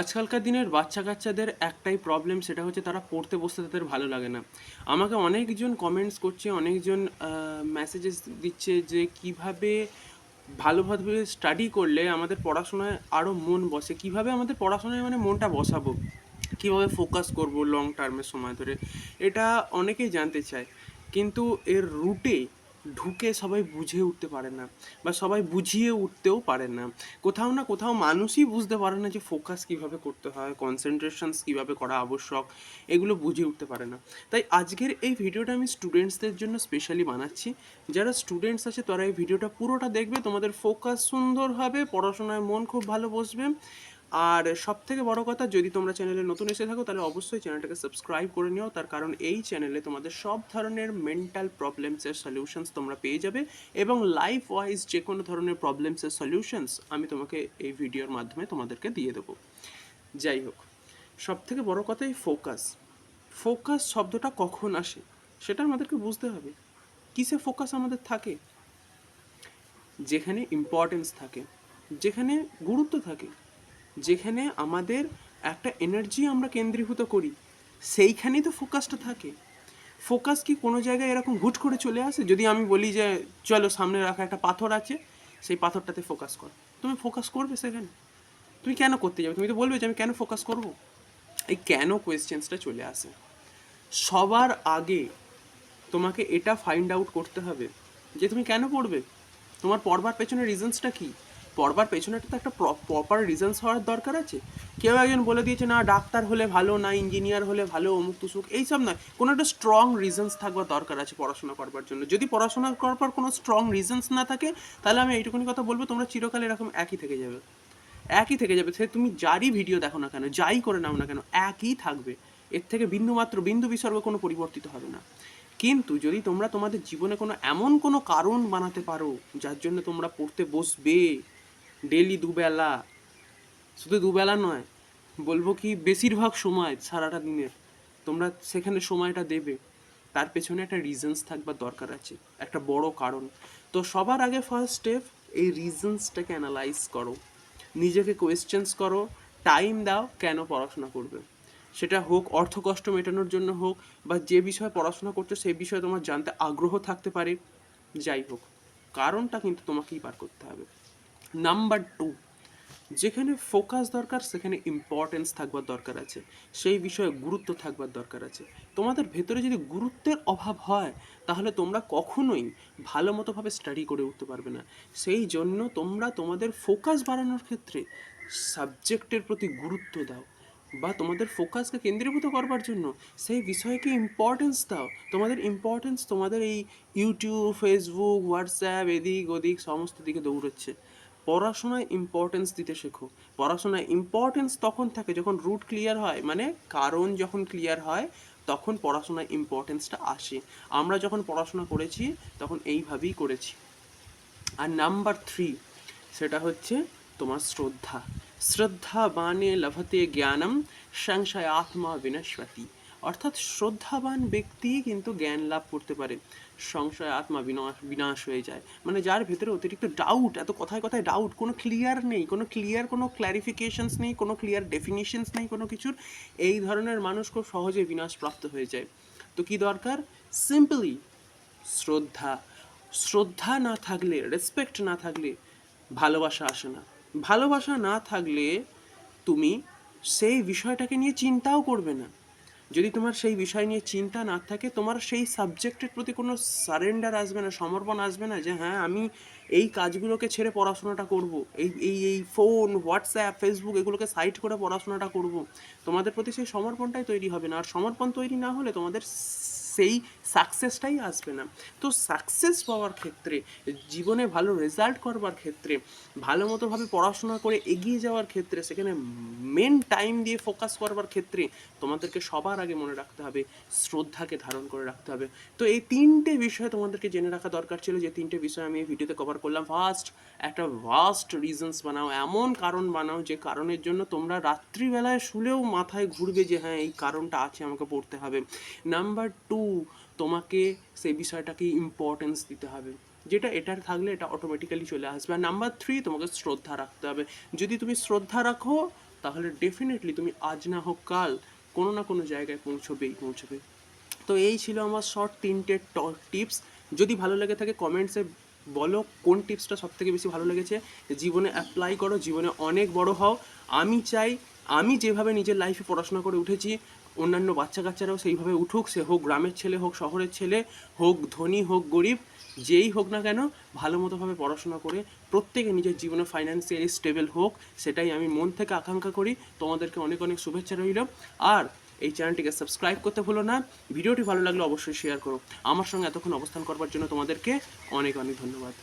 আজকালকার দিনের বাচ্চা কাচ্চাদের একটাই প্রবলেম সেটা হচ্ছে তারা পড়তে বসতে তাদের ভালো লাগে না। আমাকে অনেকজন কমেন্টস করছে, অনেকজন মেসেজেস দিচ্ছে যে কীভাবে ভালোভাবে স্টাডি করলে আমাদের পড়াশোনায় আরও মন বসে। কীভাবে আমাদের পড়াশোনায় মানে মনটা বসাবো? কীভাবে ফোকাস করব লং টার্মের সময় ধরে? এটা অনেকেই জানতে চায়। কিন্তু এর রুটে ঢুকে সবাই বুঝে উঠতে পারে না বা সবাই বুঝিয়ে উঠতেও পারে না। কোথাও না কোথাও মানুষই বুঝতে পারে না যে ফোকাস কীভাবে করতে হয় কনসেন্ট্রেশনস কীভাবে করা আবশ্যক, এগুলো বুঝে উঠতে পারে না। তাই আজকের এই ভিডিওটা আমি স্টুডেন্টসদের জন্য স্পেশালি বানাচ্ছি। যারা স্টুডেন্টস আছে তারা এই ভিডিওটা পুরোটা দেখবে, তোমাদের ফোকাস সুন্দর হবে, পড়াশোনায় মন খুব ভালো বসবে। আর সব থেকে বড় কথা, যদি তোমরা চ্যানেলে নতুন এসে থাকো, তাহলে অবশ্যই চ্যানেলটাকে সাবস্ক্রাইব করে নিও। তার কারণ এই চ্যানেলে তোমাদের সব ধরনের মেন্টাল প্রবলেমসের সলিউশনস তোমরা পেয়ে যাবে এবং লাইফ ওয়াইজ যে কোনো ধরনের প্রবলেমসের সলিউশনস আমি তোমাকে এই ভিডিওর মাধ্যমে তোমাদেরকে দিয়ে দেবো। যাই হোক সব থেকে বড় কথা এই ফোকাস ফোকাস শব্দটা কখন আসে সেটা আমাদেরকে বুঝতে হবে। কিসে ফোকাস আমাদের থাকে? যেখানে ইম্পর্টেন্স থাকে, যেখানে গুরুত্ব থাকে। যেখানে আমাদের একটা এনার্জি আমরা কেন্দ্রীভূত করি, সেইখানেই তো ফোকাসটা থাকে। ফোকাস কি কোনো জায়গায় এরকম হুট করে চলে আসে? যদি আমি বলি যে, চলো সামনে রাখা একটা পাথর আছে, সেই পাথরটাতে ফোকাস কর। তুমি ফোকাস করবে সেখানে। তুমি কেন করতে যাবে? তুমি তো বলবে যে, আমি কেন ফোকাস করব? এই কেন কোয়েশ্চেন্সটা চলে আসে? সবার আগে তোমাকে এটা ফাইন্ড আউট করতে হবে যে, তুমি কেন পড়বে? তোমার পড়বার পেছনে রিজনসটা কি? পড়বার পেছনে তো একটা প্রপার রিজনস হওয়ার দরকার আছে। কেউ একজন বলে দিয়েছে, না, ডাক্তার হলে ভালো, না ইঞ্জিনিয়ার হলে ভালো, অমুক তুসুক। এইসব নয়। কোনো একটা স্ট্রং রিজনস থাকবার দরকার আছে পড়াশোনা করবার জন্য। যদি পড়াশোনা করবার কোনো স্ট্রং রিজনস না থাকে, তাহলে আমি এইটুকুনি কথা বলব, তোমরা চিরকাল এরকম একই থেকে যাবে। একই থেকে যাবে। সে তুমি যারই ভিডিও দেখো না কেন, যাই করে নাও না কেন, একই থাকবে। এর থেকে বিন্দুমাত্র বিন্দু বিসর্গ কোনো পরিবর্তিত হবে না। কিন্তু যদি তোমরা তোমাদের জীবনে কোনো এমন কোনো কারণ বানাতে পারো, যার জন্য তোমরা পড়তে বসবে ডেলি দুবেলা। শুধু দুবেলা নয়, বলব কি বেশিরভাগ সময় সারাটা দিনের তোমরা সেখানে সময়টা দেবে। তার পেছনে একটা রিজনস থাকবার দরকার আছে, একটা বড় কারণ। তো সবার আগে ফার্স্ট স্টেপ এই রিজনসটাকে অ্যানালাইজ করো। নিজেকে কোয়েশ্চেন্স করো টাইম দাও কেন পড়াশোনা করবে। সেটা হোক অর্থ কষ্ট মেটানোর জন্য হোক বা যে বিষয়ে পড়াশোনা করছ সেই বিষয়ে তোমার জানতে আগ্রহ থাকতে পারে। যাই হোক, কারণটা কিন্তু তোমাকেই পার করতে হবে। নাম্বার টু যেখানে ফোকাস দরকার, সেখানে ইম্পর্টেন্স থাকবার দরকার আছে। সেই বিষয়ে গুরুত্ব থাকবার দরকার আছে। তোমাদের ভেতরে যদি গুরুত্বের অভাব হয়, তাহলে তোমরা কখনোই ভালো মতোভাবে স্টাডি করে উঠতে পারবে না। সেই জন্য তোমরা তোমাদের ফোকাস বাড়ানোর ক্ষেত্রে সাবজেক্টের প্রতি গুরুত্ব দাও বা তোমাদের ফোকাসকে কেন্দ্রীভূত করবার জন্য সেই বিষয়কে ইম্পর্টেন্স দাও। তোমাদের ইম্পর্টেন্স তোমাদের এই ইউটিউব ফেসবুক হোয়াটসঅ্যাপ এদিক ওদিক সমস্ত দিকে দৌড়চ্ছে। পড়াশোনায় ইম্পর্টেন্স দিতে শেখো। পড়াশোনায় ইম্পর্টেন্স তখন থাকে যখন রুট ক্লিয়ার হয় মানে কারণ যখন ক্লিয়ার হয়, তখন পড়াশোনায় ইম্পর্টেন্সটা আসে। আমরা যখন পড়াশোনা করেছি, তখন এইভাবেই করেছি। আর নাম্বার থ্রি সেটা হচ্ছে তোমার শ্রদ্ধা। শ্রদ্ধা বানে লভতে জ্ঞানম, সংশয় আত্মা বিনশ্বতী। অর্থাৎ শ্রদ্ধাবান ব্যক্তি কিন্তু জ্ঞান লাভ করতে পারে। সংশয়, আত্মা বিনাশ বিনাশ হয়ে যায়। মানে যার ভেতরে অতিরিক্ত ডাউট এত কথায় কথায় ডাউট কোনো ক্লিয়ার নেই, কোনো ক্লিয়ার কোনো ক্ল্যারিফিকেশনস নেই, কোনো ক্লিয়ার ডেফিনিশনস নেই কোনো কিছুর, এই ধরনের মানুষ খুব সহজে বিনাশপ্রাপ্ত হয়ে যায়। তো কি দরকার? সিম্পলি শ্রদ্ধা। শ্রদ্ধা না থাকলে রেসপেক্ট না থাকলে ভালোবাসা আসে না। ভালোবাসা না থাকলে তুমি সেই বিষয়টাকে নিয়ে চিন্তাও করবে না। যদি তোমার সেই বিষয় নিয়ে চিন্তা না থাকে, তোমার সেই সাবজেক্টের প্রতি কোনো সারেন্ডার আসবে না, সমর্পণ আসবে না যে হ্যাঁ আমি এই কাজগুলোকে ছেড়ে পড়াশোনাটা করব, এই এই এই ফোন, হোয়াটসঅ্যাপ, ফেসবুক এগুলোকে সাইড করে পড়াশোনাটা করব। তোমাদের প্রতি সেই সমর্পণটাই তৈরি হবে না। আর সমর্পণ তৈরি না হলে তোমাদের সেই সাকসেসটাই আসবে না। তো সাকসেস পাওয়ার ক্ষেত্রে, জীবনে ভালো রেজাল্ট করবার ক্ষেত্রে, ভালো মতোভাবে পড়াশোনা করে এগিয়ে যাওয়ার ক্ষেত্রে, সেখানে মেন টাইম দিয়ে ফোকাস করবার ক্ষেত্রে তোমাদেরকে সবার আগে মনে রাখতে হবে, শ্রদ্ধাকে ধারণ করে রাখতে হবে। তো এই তিনটে বিষয় তোমাদেরকে জেনে রাখা দরকার ছিল যে তিনটে বিষয় আমি এই ভিডিওতে কভার করলাম। ফার্স্ট একটা ভাস্ট রিজনস বানাও, এমন কারণ বানাও যে কারণের জন্য তোমরা রাত্রিবেলায় শুলেও মাথায় ঘুরবে যে হ্যাঁ এই কারণটা আছে, আমাকে পড়তে হবে। নাম্বার টু তোমাকে সেই বিষয়টাকে ইম্পর্টেন্স দিতে হবে। যেটা এটার থাকলে এটা অটোমেটিক্যালি চলে আসবে। আর নাম্বার থ্রি তোমাকে শ্রদ্ধা রাখতে হবে। যদি তুমি শ্রদ্ধা রাখো, তাহলে ডেফিনেটলি তুমি আজ না হোক কাল কোনো না কোনো জায়গায় পৌঁছবেই পৌঁছবে তো এই ছিল আমার শর্ট তিনটে টিপস যদি ভালো লেগে থাকে কমেন্টসে বলো কোন টিপসটা সব থেকে বেশি ভালো লেগেছে। জীবনে অ্যাপ্লাই করো, জীবনে অনেক বড় হও। আমি চাই, আমি যেভাবে নিজের লাইফে পড়াশোনা করে উঠেছি অন্যান্য বাচ্চা কাচ্চারাও সেইভাবে উঠুক, সে হোক গ্রামের ছেলে হোক, শহরের ছেলে হোক, ধনী হোক, গরিব, যেই হোক না কেন, ভালো মতোভাবে পড়াশোনা করে প্রত্যেকে নিজের জীবনে ফাইন্যান্সিয়ালি স্টেবল হোক, সেটাই আমি মন থেকে আকাঙ্ক্ষা করি। তোমাদেরকে অনেক অনেক শুভেচ্ছা রইল। আর এই চ্যানেলটিকে সাবস্ক্রাইব করতে ভুলো না। ভিডিওটি ভালো লাগলে অবশ্যই শেয়ার করো। আমার সঙ্গে এতক্ষণ অবস্থান করবার জন্য তোমাদেরকে অনেক অনেক ধন্যবাদ।